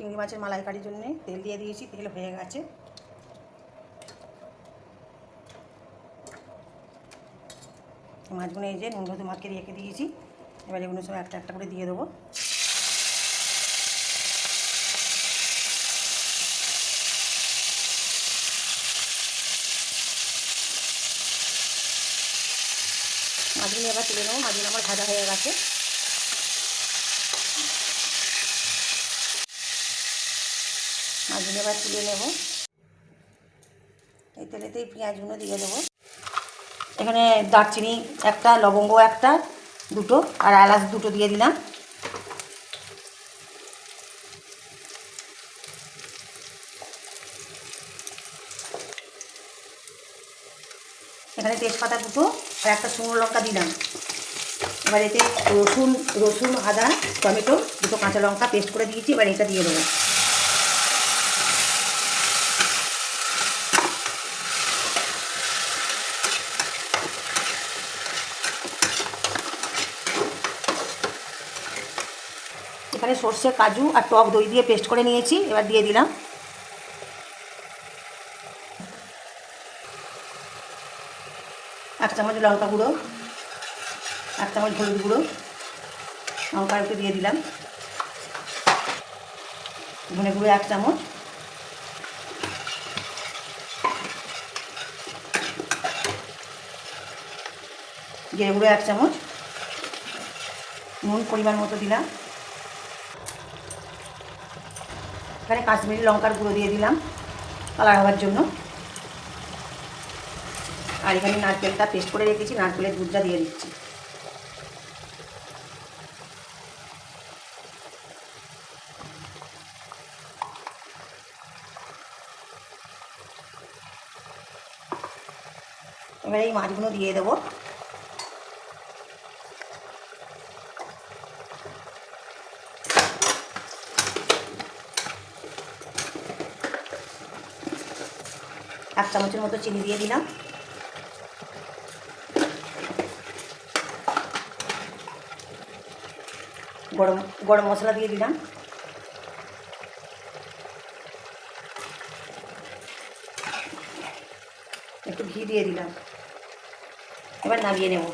চিংড়ি মাছের মালাইকারির জন্য তেল দিয়ে দিয়েছি, তেল হয়ে গেছে। মাছগুলো এই যে নুন হলুদ মাখকে রেখে দিয়েছি। এবার এগুলো সব একটা একটা করে দিয়ে দেবো। মাছগুলো এবার তুলে নেব। মাছগুলো আমার ভাজা হয়ে গেছে। মাছগুলো এবার তুলে নেব। এই তেলেতেই পেঁয়াজগুলো দিয়ে দেবো। এখানে দারচিনি একটা, লবঙ্গ একটা, দুটো, আর এলাচ দুটো দিয়ে দিলাম। এখানে তেজপাতা দুটো আর একটা শুকনো লঙ্কা দিলাম। এবার এতে রসুন রসুন, আদা, টমেটো, দুটো কাঁচা লঙ্কা পেস্ট করে দিয়েছি। এবার এটা দিয়ে দেবো। এখানে সর্ষে, কাজু আর টক দই দিয়ে পেস্ট করে নিয়েছি, এবার দিয়ে দিলাম। এক চামচ লঙ্কা গুঁড়ো, এক চামচ হলুদ গুঁড়ো, লঙ্কা একটু দিয়ে দিলাম। ধনে গুঁড়ো এক চামচ। জিরে গুঁড়ো এক চামচ। নুন পরিমাণ মতো দিলাম। এখানে কাশ্মীরি লঙ্কার গুঁড়ো দিয়ে দিলাম কালার হওয়ার জন্য। আর এখানে নারকেলটা পেস্ট করে রেখেছি, নারকেলের দুধটা দিয়ে দিচ্ছি। এবার এই মাছগুলো দিয়ে দেবো। এক চামচের মতো চিনি দিয়ে দিলাম। গরম গরম মশলা দিয়ে দিলাম। একটু ঘি দিয়ে দিলাম। এবার নামিয়ে নেব।